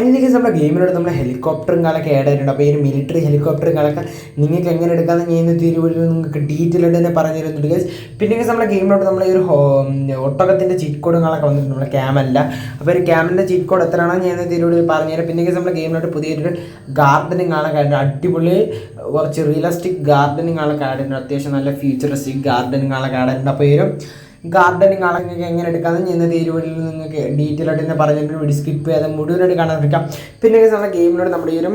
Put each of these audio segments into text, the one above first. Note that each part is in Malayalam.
അതിനൊക്കെ നമ്മുടെ ഗെയിമിലൂടെ നമ്മൾ ഹെലികോപ്റ്ററും കാലൊക്കെ ആഡ് ആയിട്ടുണ്ട് അപ്പോൾ ഈ ഒരു മിലിറ്ററി ഹെലികോപ്റ്ററും കാലൊക്കെ നിങ്ങൾക്ക് എങ്ങനെ എടുക്കാമെന്ന് ഞാൻ തീരുവഴിയിൽ നിങ്ങൾക്ക് ഡീറ്റെയിൽ ആയിട്ട് തന്നെ പറഞ്ഞു തരുന്നുണ്ട് ഗൈസ് പിന്നെ നമ്മുടെ ഗെയിമിലോട്ട് നമ്മൾ ഈ ഒരു ഒട്ടകത്തിന്റെ ചീറ്റ് കോഡും കാലൊക്കെ വന്നിട്ടുണ്ട് നമ്മുടെ ക്യാമല്ല അപ്പോൾ ഒരു ക്യാമിന്റെ ചീറ്റ് കോഡ് എത്രയാണെന്ന് ഞാൻ ഇന്ന് പറഞ്ഞു തരാം. പിന്നെ നമ്മുടെ ഗെയിമിലോട്ട് പുതിയൊരു ഗാർഡനിങ് ആയിട്ടുണ്ട്. അടിപൊളി കുറച്ച് റിയലിസ്റ്റിക് ഗാർഡനിങ് ആളൊക്കെ ആഡ് അത്യാവശ്യം നല്ല ഫ്യൂച്ചറിസ്റ്റിക് ഗാർഡനിങ് ആളൊക്കെ ആഡ് അപ്പോൾ ഈ ഒരു ഗാർഡനിങ് ആണെങ്കിൽ എങ്ങനെ എടുക്കാം? അത് ഞാൻ വീഡിയോയിൽ നിങ്ങൾക്ക് ഡീറ്റെയിൽ ആയിട്ട് തന്നെ പറഞ്ഞിട്ട് വീഡിയോ സ്കിപ്പ് ചെയ്യാതെ മുഴുവനായിട്ട് കാണാൻ ശ്രമിക്കാം. പിന്നെ നമ്മുടെ ഗെയിമിലൂടെ നമ്മുടെ ഈ ഒരു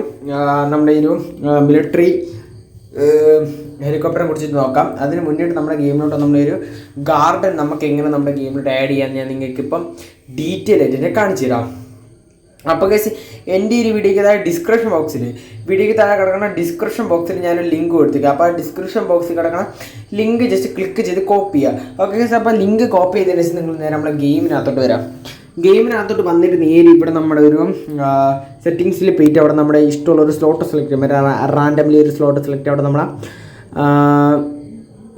നമ്മുടെ ഈ ഒരു മിലിറ്ററി ഹെലികോപ്റ്ററെ കുറിച്ചിട്ട് നോക്കാം. അതിന് മുന്നിട്ട് നമ്മുടെ ഗെയിമിലോട്ട് നമ്മുടെ ഒരു ഗാർഡൻ നമുക്ക് എങ്ങനെ നമ്മുടെ ഗെയിമിലോട്ട് ആഡ് ചെയ്യാമെന്ന് ഞാൻ നിങ്ങൾക്ക് ഇപ്പം ഡീറ്റെയിൽ ആയിട്ട് കാണിച്ചു തരാം അപ്പോൾ കേസ് എന്റെ ഒരു വീഡിയോയ്ക്ക് താഴെ ഡിസ്ക്രിപ്ഷൻ ബോക്സിൽ വീഡിയോയ്ക്ക് താഴെ കിടക്കുന്ന ഡിസ്ക്രിപ്ഷൻ ബോക്സിൽ ഞാനൊരു ലിങ്ക് കൊടുത്തേക്കാം. അപ്പോൾ ആ ഡിസ്ക്രിപ്ഷൻ ബോക്സിൽ കിടക്കുന്ന ലിങ്ക് ജസ്റ്റ് ക്ലിക്ക് ചെയ്ത് കോപ്പി ചെയ്യുക. ഓക്കെ കേസ് അപ്പോൾ ലിങ്ക് കോപ്പി ചെയ്തതിന് ശേഷം നിങ്ങൾ നേരെ നമ്മളെ ഗെയിമിനകത്തോട്ട് വരാം. ഗെയിമിനകത്തോട്ട് വന്നിട്ട് നേരി ഇവിടെ നമ്മുടെ ഒരു സെറ്റിങ്സിൽ പോയിട്ട് അവിടെ നമ്മുടെ ഇഷ്ടമുള്ള ഒരു സ്ലോട്ട് സെലക്ട് ചെയ്യും. റാൻഡംലി ഒരു സ്ലോട്ട് സെലക്ട് അവിടെ നമ്മളെ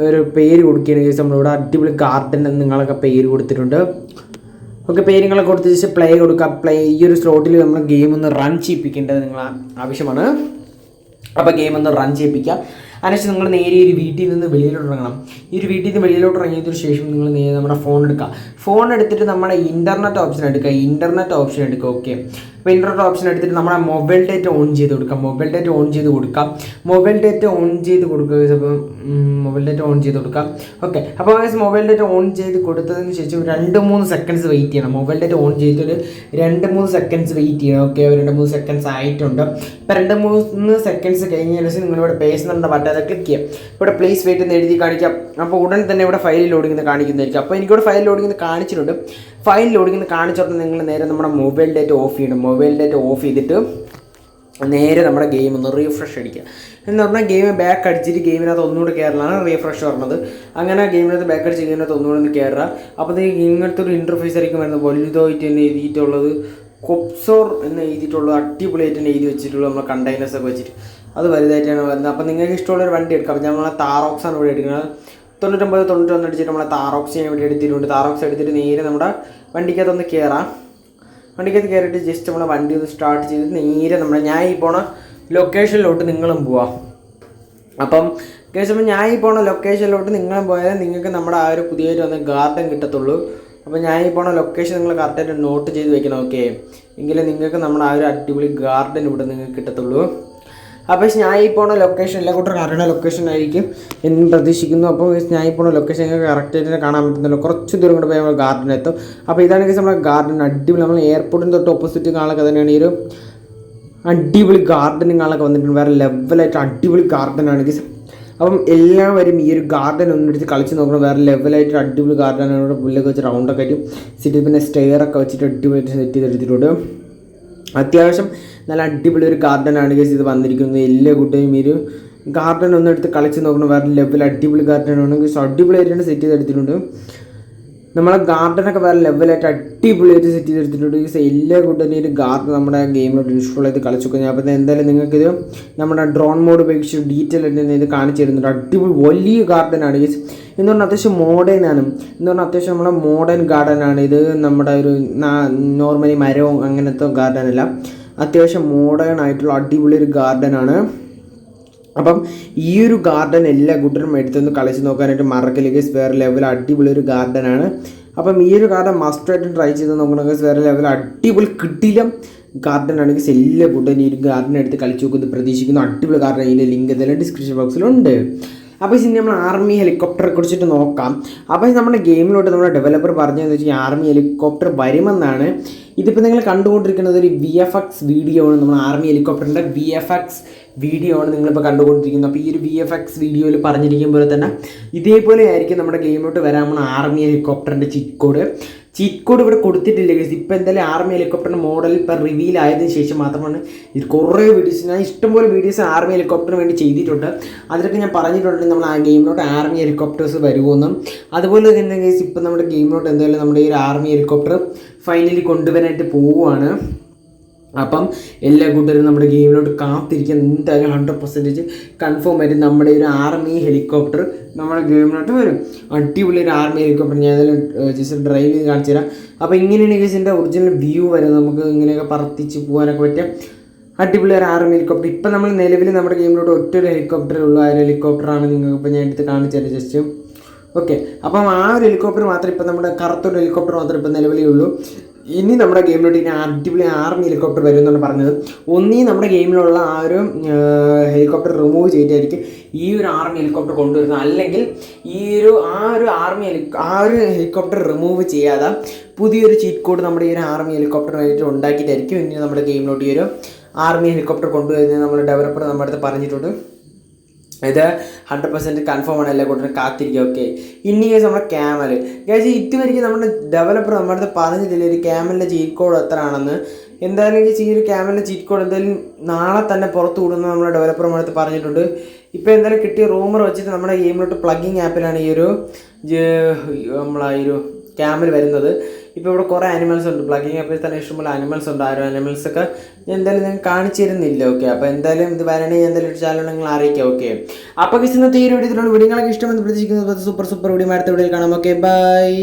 ഒരു പേര് കൊടുക്കുകയാണ് കേസ് നമ്മളിവിടെ അടിപൊളി ഗാർഡൻ നിങ്ങളൊക്കെ പേര് കൊടുത്തിട്ടുണ്ട്. ഓക്കെ പേരുകളെ കൊടുത്ത് ജസ്റ്റ് പ്ലേ കൊടുക്കുക പ്ലേ ഈ ഒരു സ്ലോട്ടിൽ നമ്മൾ ഗെയിം ഒന്ന് റൺ ചെയ്യിപ്പിക്കേണ്ടത് നിങ്ങൾ ആവശ്യമാണ്. അപ്പോൾ ഗെയിം ഒന്ന് റൺ ചെയ്യിപ്പിക്കുക. അതിനുശേഷം നിങ്ങൾ നേരെ ഒരു വീട്ടിൽ നിന്ന് വെളിയിലോട്ട് ഇറങ്ങണം. ഈ ഒരു വീട്ടിൽ നിന്ന് വെളിയിലോട്ട് ഇറങ്ങിയതിന് ശേഷം നിങ്ങൾ നേരെ നമ്മുടെ ഫോൺ എടുക്കുക. ഫോൺ എടുത്തിട്ട് നമ്മുടെ ഇന്റർനെറ്റ് ഓപ്ഷൻ എടുക്കുക. ഇന്റർനെറ്റ് ഓപ്ഷൻ എടുക്കുക. ഓക്കെ അപ്പോൾ ഇന്റർനെറ്റ് ഓപ്ഷൻ എടുത്തിട്ട് നമ്മുടെ മൊബൈൽ ഡേറ്റ ഓൺ ചെയ്ത് കൊടുക്കാം. മൊബൈൽ ഡേറ്റ ഓൺ ചെയ്ത് കൊടുക്കാം. മൊബൈൽ ഡേറ്റ ഓൺ ചെയ്ത് കൊടുക്കുക അപ്പോൾ മൊബൈൽ ഡേറ്റ ഓൺ ചെയ്ത് കൊടുക്കാം. ഓക്കെ അപ്പോൾ മൊബൈൽ ഡേറ്റ ഓൺ ചെയ്ത് കൊടുത്തതിന് ശേഷം രണ്ട് മൂന്ന് സെക്കൻഡ്സ് വെയിറ്റ് ചെയ്യണം. മൊബൈൽ ഡേറ്റ ഓൺ ചെയ്തിട്ട് രണ്ട് മൂന്ന് സെക്കൻഡ്സ് വെയിറ്റ് ചെയ്യണം. ഓക്കെ രണ്ട് മൂന്ന് സെക്കൻഡ്സ് ആയിട്ടുണ്ട്. ഇപ്പം രണ്ട് മൂന്ന് സെക്കൻഡ്സ് കഴിഞ്ഞതിന് ശേഷം നിങ്ങളിവിടെ പേഴ്സണലിന്റെ ബട്ടൺ ക്ലിക്ക് ചെയ്യാം. ഇവിടെ പ്ലേസ് വെയിറ്റ് എന്ന് എഴുതി കാണിക്കാം. അപ്പോൾ ഉടൻ തന്നെ ഇവിടെ ഫയൽ ലോഡിംഗ് എന്ന് കാണിക്കുന്നതായിരിക്കും. അപ്പോൾ എനിക്കിവിടെ ഫയൽ ലോഡിംഗ് എന്ന് കാണിച്ചിട്ടുണ്ട്. ഫയൽ ലോഡിംഗ് എന്ന് കാണിച്ചോട്ട് നിങ്ങൾ നേരെ നമ്മുടെ മൊബൈൽ ഡേറ്റ ഓഫ് ചെയ്യണം. മൊബൈൽ ഡേറ്റ ഓഫ് ചെയ്തിട്ട് നേരെ നമ്മുടെ ഗെയിം ഒന്ന് റീഫ്രഷ് അടിക്കുക. എന്ന് പറഞ്ഞാൽ ഗെയിം ബാക്ക് അടിച്ചിട്ട് ഗെയിമിനകത്ത് ഒന്നുകൂടി കയറലാണ് റീഫ്രഷ് പറഞ്ഞത്. അങ്ങനെ ഗെയിമിനകത്ത് ബാക്ക് അടിച്ച് ഗെയിമിനകത്ത് ഒന്നുകൂടി ഒന്ന് കയറുക അപ്പോൾ ഇങ്ങനത്തെ ഒരു ഇന്റർഫേസ് ആയിരിക്കും വരുന്നത്. വലുതായിട്ട് തന്നെ എഴുതിയിട്ടുള്ളത്. കൊപ്സോർ എന്ന് എഴുതിയിട്ടുള്ളത് അടിപൊളിയായിട്ട് തന്നെ എഴുതി വെച്ചിട്ടുള്ള നമ്മുടെ കണ്ടെയ്നേഴ്സ് ഒക്കെ വെച്ചിട്ട്. അത് വലുതായിട്ടാണ് വരുന്നത്. അപ്പോൾ നിങ്ങൾക്ക് ഇഷ്ടമുള്ള ഒരു വണ്ടി എടുക്കാം. അപ്പോൾ നമ്മളെ ആണ് ഇവിടെ എടുക്കുന്നത്. തൊണ്ണൂറ്റൊമ്പത് തൊണ്ണൂറ്റൊന്ന് അടിച്ചിട്ട് നമ്മളെ താറോക്സ് ഞാൻ ഇവിടെ എടുത്തിട്ടുണ്ട്. താറോക്സ് എടുത്തിട്ട് നേരെ നമ്മുടെ വണ്ടിക്കകത്തൊന്ന് കയറാം വണ്ടിക്കകത്ത് കയറിയിട്ട് ജസ്റ്റ് നമ്മളെ വണ്ടി ഒന്ന് സ്റ്റാർട്ട് ചെയ്ത് നേരെ നമ്മുടെ ഞാൻ ഈ പോണ ലൊക്കേഷനിലോട്ട് നിങ്ങളും പോവാം. അപ്പം കേസപ്പം ഞാൻ ഈ പോണ ലൊക്കേഷനിലോട്ട് നിങ്ങളും പോയാൽ നിങ്ങൾക്ക് നമ്മുടെ ആ ഒരു പുതിയൊരു വന്ന ഗാർഡൻ കിട്ടത്തുള്ളൂ. അപ്പോൾ ഞാൻ ഈ പോണ ലൊക്കേഷൻ നിങ്ങൾ കറക്റ്റായിട്ട് നോട്ട് ചെയ്ത് വെക്കണം ഓക്കെ എങ്കിലും നിങ്ങൾക്ക് നമ്മുടെ ആ ഒരു അടിപൊളി ഗാർഡൻ ഇവിടെ നിങ്ങൾക്ക് കിട്ടത്തുള്ളൂ. അപ്പോൾ ഞാൻ ഈ പോണ ലൊക്കേഷൻ എല്ലാ കൂട്ടർ അറിയണ ലൊക്കേഷൻ ആയിരിക്കും എന്ന് പ്രതീക്ഷിക്കുന്നു. അപ്പോൾ ഞാൻ ഈ പോണ ലൊക്കേഷൻ കറക്റ്റ് കറക്റ്റായിട്ട് കാണാൻ പറ്റുന്നില്ല കുറച്ച് ദൂരം കൂടെ പോയി നമ്മൾ ഗാർഡൻ എത്തും. അപ്പോൾ ഇതാണ് നമ്മുടെ ഗാർഡൻ അടിപൊളി. നമ്മൾ എയർപോർട്ടിന് തൊട്ട് ഓപ്പോസിറ്റ് കാണാനൊക്കെ തന്നെയാണ്. ഈ ഒരു അടിപൊളി ഗാർഡൻ കാണാനൊക്കെ വന്നിട്ടുണ്ട്. വേറെ ലെവലായിട്ട് അടിപൊളി ഗാർഡനാണ് ഗീസ് അപ്പം എല്ലാവരും ഈ ഒരു ഗാർഡൻ ഒന്നെടുത്ത് കളിച്ച് നോക്കണം. വേറെ ലെവലായിട്ട് അടിപൊളി ഗാർഡനാണ് ഇവിടെ പുല്ലൊക്കെ വെച്ച് റൗണ്ടൊക്കെ ആയിട്ട് സിറ്റി പിന്നെ സ്റ്റെയർ ഒക്കെ വെച്ചിട്ട് അടിപൊളിയായിട്ട് സെറ്റ് ചെയ്തെടുത്തിട്ടുണ്ട് അത്യാവശ്യം നല്ല അടിപൊളി ഒരു ഗാർഡനാണ് ഗൈസ് ഇത് വന്നിരിക്കുന്നത്. എല്ലാ കൂട്ടരും ഈ ഒരു ഗാർഡൻ ഒന്ന് എടുത്ത് കളിച്ച് നോക്കണം. വേറെ ലെവൽ അടിപൊളി ഗാർഡനാണ്. ഗൈസ് അടിപൊളിയായിട്ടാണ് സെറ്റ് ചെയ്തെടുത്തിട്ടുണ്ട് നമ്മളെ ഗാർഡനൊക്കെ വേറെ ലെവലായിട്ട് അടിപൊളിയായിട്ട് സെറ്റ് ചെയ്തെടുത്തിട്ടുണ്ട് ഈ എല്ലാ കൂട്ടരും ഒരു ഗാർഡൻ നമ്മുടെ ഗെയിമിലോട്ട് ചെയ്ത് കളിച്ചു കഴിഞ്ഞാൽ അപ്പോൾ എന്തായാലും നിങ്ങൾക്കിത് നമ്മുടെ ഡ്രോൺ മോഡ് ഉപയോഗിച്ച് ഡീറ്റെയിൽ ആയിട്ട് ഇത് കാണിച്ചു തരുന്നുണ്ട്. അടിപൊളി വലിയ ഗാർഡനാണ് ഈ എന്ന് പറഞ്ഞാൽ അത്യാവശ്യം മോഡേൺ ആണ്. എന്ന് പറഞ്ഞാൽ അത്യാവശ്യം നമ്മളെ മോഡേൺ ഗാർഡൻ ആണ്. ഇത് നമ്മുടെ ഒരു നോർമലി മരവും അങ്ങനത്തെ ഗാർഡൻ അല്ല. അത്യാവശ്യം മോഡേൺ ആയിട്ടുള്ള അടിപൊളി ഒരു ഗാർഡൻ ആണ്. അപ്പം ഈ ഒരു ഗാർഡൻ എല്ലാ കൂട്ടരും എടുത്തൊന്ന് കളിച്ച് നോക്കാനായിട്ട് മറക്കലേക്ക് വേറെ ലെവൽ അടിപൊളി ഒരു ഗാർഡൻ ആണ്. അപ്പം ഈ ഒരു ഗാർഡൻ മസ്റ്റായിട്ട് ട്രൈ ചെയ്ത് നോക്കണമെങ്കിൽ വേറെ ലെവൽ അടിപൊളി കിട്ടില്ല ഗാർഡൻ ആണെങ്കിൽ എല്ലാ കൂട്ടരും ഈ ഒരു ഗാർഡൻ എടുത്ത് കളിച്ച് നോക്കുന്നത് പ്രതീക്ഷിക്കുന്നു. അടിപൊളി ഗാർഡൻ ഇതിന്റെ ലിങ്ക് എന്തെല്ലാം ഡിസ്ക്രിപ്ഷൻ ബോക്സിലുണ്ട് അപ്പോൾ ഇനി നമ്മൾ ആർമി ഹെലികോപ്റ്ററെ കുറിച്ചിട്ട് നോക്കാം. അപ്പോൾ നമ്മുടെ ഗെയിമിലോട്ട് നമ്മുടെ ഡെവലപ്പർ പറഞ്ഞതെന്ന് വെച്ചാൽ ആർമി ഹെലികോപ്റ്റർ വരുമെന്നാണ്. ഇതിപ്പോൾ നിങ്ങൾ കണ്ടുകൊണ്ടിരിക്കുന്നത് ഒരു വി എഫ് എക്സ് വീഡിയോ ആണ്. നമ്മൾ ആർമി ഹെലികോപ്റ്ററിന്റെ വി എഫ് എക്സ് വീഡിയോ ആണ് നിങ്ങളിപ്പോൾ കണ്ടുകൊണ്ടിരിക്കുന്നത്. അപ്പോൾ ഈ ഒരു വി എഫ് എക്സ് വീഡിയോയിൽ പറഞ്ഞിരിക്കുമ്പോൾ തന്നെ ഇതേപോലെ ആയിരിക്കും നമ്മുടെ ഗെയിമിലോട്ട് വരാൻ ആർമി ഹെലികോപ്റ്ററിന്റെ ചിക്കോട് ചീറ്റ് കോഡ് ഇവിടെ കൊടുത്തിട്ടില്ല ഗൈസ് ഇപ്പോൾ എന്തായാലും ആർമി ഹെലികോപ്റ്ററിന്റെ മോഡൽ ഇപ്പോൾ റിവീൽ ആയതിനു ശേഷം മാത്രമാണ് ഇത് കുറേ വീഡിയോസ് ഞാൻ ഇഷ്ടംപോലെ വീഡിയോസ് ആർമി ഹെലികോപ്റ്ററിന് വേണ്ടി ചെയ്തിട്ടുണ്ട്. അതിലൊക്കെ ഞാൻ പറഞ്ഞിട്ടുണ്ട് നമ്മൾ ആ ഗെയിമിലോട്ട് ആർമി ഹെലികോപ്റ്റേഴ്സ് വരുമെന്നും അതുപോലെ തന്നെ ഗൈസ് ഇപ്പോൾ നമ്മുടെ ഗെയിമിലോട്ട് എന്തായാലും നമ്മുടെ ഈ ഒരു ആർമി ഹെലികോപ്റ്റർ ഫൈനലി കൊണ്ടുവരാനായിട്ട് പോവുകയാണ് അപ്പം എല്ലാ കൂട്ടരും നമ്മുടെ ഗെയിമിലോട്ട് കാത്തിരിക്കാൻ എന്തായാലും ഹൺഡ്രഡ് പെർസെന്റേജ് കൺഫേം ആയിട്ട് നമ്മുടെ ഒരു ആർമി ഹെലികോപ്റ്റർ നമ്മുടെ ഗെയിമിലോട്ട് വരും. അടിപൊളി ഒരു ആർമി ഹെലികോപ്റ്റർ ഞാൻ ഏതായാലും ജസ്റ്റ് ഡ്രൈവ് ചെയ്ത് കാണിച്ചു തരാം. അപ്പോൾ ഇങ്ങനെയാണ് ഗൈസ് ഒറിജിനൽ വ്യൂ വരെ നമുക്ക് ഇങ്ങനെയൊക്കെ പറത്തിച്ച് പോകാനൊക്കെ പറ്റും അടിപൊളി ഒരു ആർമി ഹെലികോപ്റ്റർ ഇപ്പം നമ്മൾ നിലവിൽ നമ്മുടെ ഗെയിമിലോട്ട് ഒറ്റ ഒരു ഹെലികോപ്റ്റർ ഉള്ളൂ ആ ഒരു ഹെലികോപ്റ്ററാണ് നിങ്ങൾക്ക് ഇപ്പോൾ ഞാൻ എടുത്ത് കാണിച്ചു തരാം ജസ്റ്റ് ഓക്കെ അപ്പം ആ ഒരു ഹെലികോപ്റ്റർ മാത്രം ഇപ്പം നമ്മുടെ കറുത്തൊരു ഹെലികോപ്റ്റർ മാത്രം ഇപ്പം നിലവിലേ ഉള്ളൂ. ഇനി നമ്മുടെ ഗെയിമിലോട്ട് ഇനി അടിപൊളി ആർമി ഹെലികോപ്റ്റർ വരും എന്നാണ് പറഞ്ഞത്. ഒന്നീ നമ്മുടെ ഗെയിമിലുള്ള ആ ഒരു ഹെലികോപ്റ്റർ റിമൂവ് ചെയ്തിട്ടായിരിക്കും ഈ ഒരു ആർമി ഹെലികോപ്റ്റർ കൊണ്ടുവരുന്നത്. അല്ലെങ്കിൽ ഈ ഒരു ആ ഒരു ആർമി ഹെലി ആ ഒരു ഹെലികോപ്റ്റർ റിമൂവ് ചെയ്യാതെ പുതിയൊരു ചീറ്റ് കോഡ് നമ്മുടെ ഈ ഒരു ആർമി ഹെലികോപ്റ്ററായിട്ട് ഉണ്ടാക്കിയിട്ടായിരിക്കും ഇനി നമ്മുടെ ഗെയിമിലോട്ട് ഈ ഒരു ആർമി ഹെലികോപ്റ്റർ കൊണ്ടുവരുന്നത് നമ്മുടെ ഡെവലപ്പർ നമ്മുടെ അടുത്ത് പറഞ്ഞിട്ടുണ്ട്. ഇത് ഹൺഡ്രഡ് പെർസെന്റ് കൺഫേം ആണ് എല്ലാ കൂട്ടരും കാത്തിരിക്കുക ഓക്കെ ഇനി കേസ് നമ്മുടെ ക്യാമൽ കേസ് ഇതുവരെയ്ക്ക് നമ്മുടെ ഡെവലപ്പർ നമ്മുടെ അടുത്ത് പറഞ്ഞിട്ടില്ല ഒരു ക്യാമലിന്റെ ചീറ്റ് കോഡ് എത്ര ആണെന്ന് എന്തായാലും ഈ ഒരു ക്യാമലിന്റെ ചീറ്റ് കോഡ് എന്തായാലും നാളെ തന്നെ പുറത്തു വിടുന്ന നമ്മുടെ ഡെവലപ്പർ നമ്മുടെ അടുത്ത് പറഞ്ഞിട്ടുണ്ട്. ഇപ്പോൾ എന്തായാലും കിട്ടിയ റൂമർ വെച്ചിട്ട് നമ്മുടെ ഗെയിമിലോട്ട് പ്ലഗിങ് ആപ്പിലാണ് ഈ ഒരു നമ്മളെ ഈ ഒരു ക്യാമിൽ വരുന്നത്. ഇപ്പോൾ ഇവിടെ കുറേ ആനിമൽസ് ഉണ്ട്. പ്ലഗിങ് ആപ്പിൽ തന്നെ ഇഷ്ടംപോലെ ആനിമൽസ് ഉണ്ട്. ആരോ അനിമൽസ് ഒക്കെ എന്തായാലും ഞാൻ കാണിച്ചിരുന്നില്ല. ഓക്കെ അപ്പോൾ എന്തായാലും ഇത് വരണേ എന്തായാലും ഒരു ചാനൽ നിങ്ങൾ അറിയിക്കാം. ഓക്കെ അപ്പോൾ ഇന്നത്തെ ഈ ഒരു വീഡിയോ വീഡിയോകളൊക്കെ ഇഷ്ടമെന്ന് പ്രതീക്ഷിക്കുന്നത് സൂപ്പർ സൂപ്പർ വീഡിയോ അടുത്ത വീഡിയോയിൽ കാണാം. Okay bye